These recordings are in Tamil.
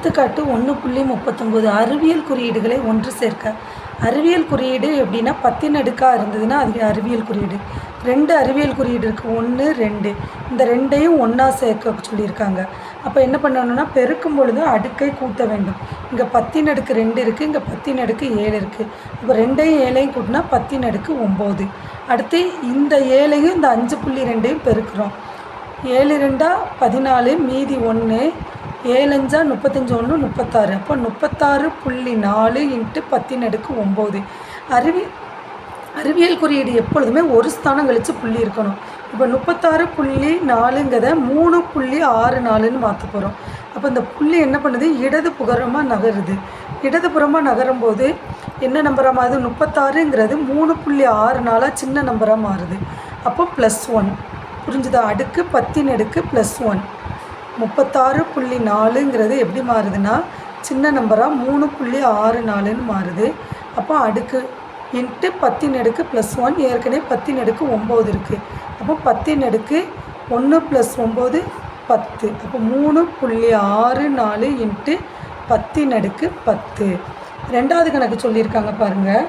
எடுத்துக்காட்டு ஒன்று புள்ளி முப்பத்தொம்போது அறிவியல் குறியீடுகளை ஒன்று சேர்க்க. அறிவியல் குறியீடு எப்படின்னா பத்தின் அடுக்காக இருந்ததுன்னா அது அறிவியல் குறியீடு. ரெண்டு அறிவியல் குறியீடு இருக்குது ஒன்று ரெண்டு. இந்த ரெண்டையும் ஒன்றா சேர்க்க சொல்லியிருக்காங்க. அப்போ என்ன பண்ணணும்னா பெருக்கும் பொழுது அடுக்கை கூட்ட வேண்டும். இங்கே பத்தின் அடுக்கு ரெண்டு இருக்குது இங்கே பத்தின் அடுக்கு ஏழு இருக்குது அப்போ ரெண்டையும் ஏழையும் கூட்டினா பத்தின் அடுக்கு ஒம்பது. அடுத்து இந்த ஏழையும் இந்த அஞ்சு புள்ளி ரெண்டையும் பெருக்கிறோம். ஏழு ரெண்டா பதினாலு மீதி ஒன்று ஏழஞ்சா முப்பத்தஞ்சு ஒன்று முப்பத்தாறு. அப்போ முப்பத்தாறு புள்ளி நாலு இன்ட்டு பத்தின் அடுக்கு ஒம்பது. அறிவி அறிவியல் குறியீடு எப்பொழுதுமே ஒரு ஸ்தானம் கழித்து புள்ளி இருக்கணும். இப்போ முப்பத்தாறு புள்ளி நாலுங்கிறத மூணு புள்ளி ஆறு நாலுன்னு மாற்ற போகிறோம் அப்போ இந்த புள்ளி என்ன பண்ணுது? இடது புகரமாக நகருது. இடது புறமாக நகரும் போது என்ன நம்பராக மாறுது? முப்பத்தாறுங்கிறது மூணு புள்ளி ஆறு நாளாக சின்ன நம்பராக மாறுது. அப்போ ப்ளஸ் ஒன் புரிஞ்சுதா? அடுக்கு பத்தின் அடுக்கு ப்ளஸ் ஒன் முப்பத்தாறு புள்ளி நாலுங்கிறது எப்படி மாறுதுன்னா சின்ன நம்பராக மூணு புள்ளி ஆறு நாலுன்னு மாறுது. அப்போ அடுக்கு இன்ட்டு பத்தின் அடுக்கு ப்ளஸ் ஒன் ஏற்கனவே பத்தின் அடுக்கு ஒம்பது இருக்குது அப்போ பத்தின் அடுக்கு ஒன்று ப்ளஸ் ஒம்பது பத்து. அப்போ மூணு புள்ளி ஆறு நாலு இன்ட்டு பத்தின் அடுக்கு பத்து. ரெண்டாவது கணக்கு சொல்லியிருக்காங்க பாருங்கள்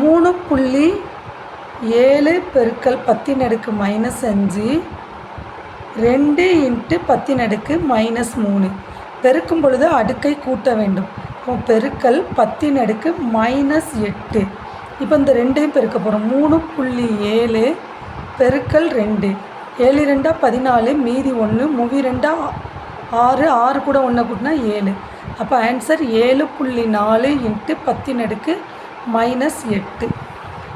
மூணு புள்ளி ஏழு பெருக்கல் பத்தின் அடுக்கு மைனஸ் அஞ்சு. ரெண்டு இன்ட்டு பத்தின் அடுக்கு மைனஸ் மூணு. பெருக்கும் பொழுது அடுக்கை கூட்ட வேண்டும். அப்போ பெருக்கல் பத்தின் அடுக்கு மைனஸ் எட்டு. இப்போ இந்த ரெண்டையும் பெருக்க போகிறோம் மூணு புள்ளி ஏழு பெருக்கல் ரெண்டு. ஏழு ரெண்டா பதினாலு மீதி ஒன்று மூவி ரெண்டா ஆறு. ஆறு கூட ஒன்றை கூட்டினா ஏழு. அப்போ ஆன்சர் ஏழு புள்ளி நாலு இன்ட்டு பத்தின் அடுக்கு மைனஸ் எட்டு.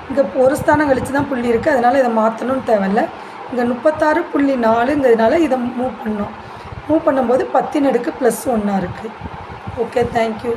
இங்கே ஒரு ஸ்தானம் கழித்து தான் புள்ளி இருக்குது அதனால் இதை மாற்றணும்னு தேவையில்ல. இங்கே முப்பத்தாறு புள்ளி நாலுங்கிறதுனால இதை மூவ் பண்ணோம். மூவ் பண்ணும்போது பத்தின் அடுக்கு ப்ளஸ் ஒன்றா இருக்குது ஓகே தேங்க்யூ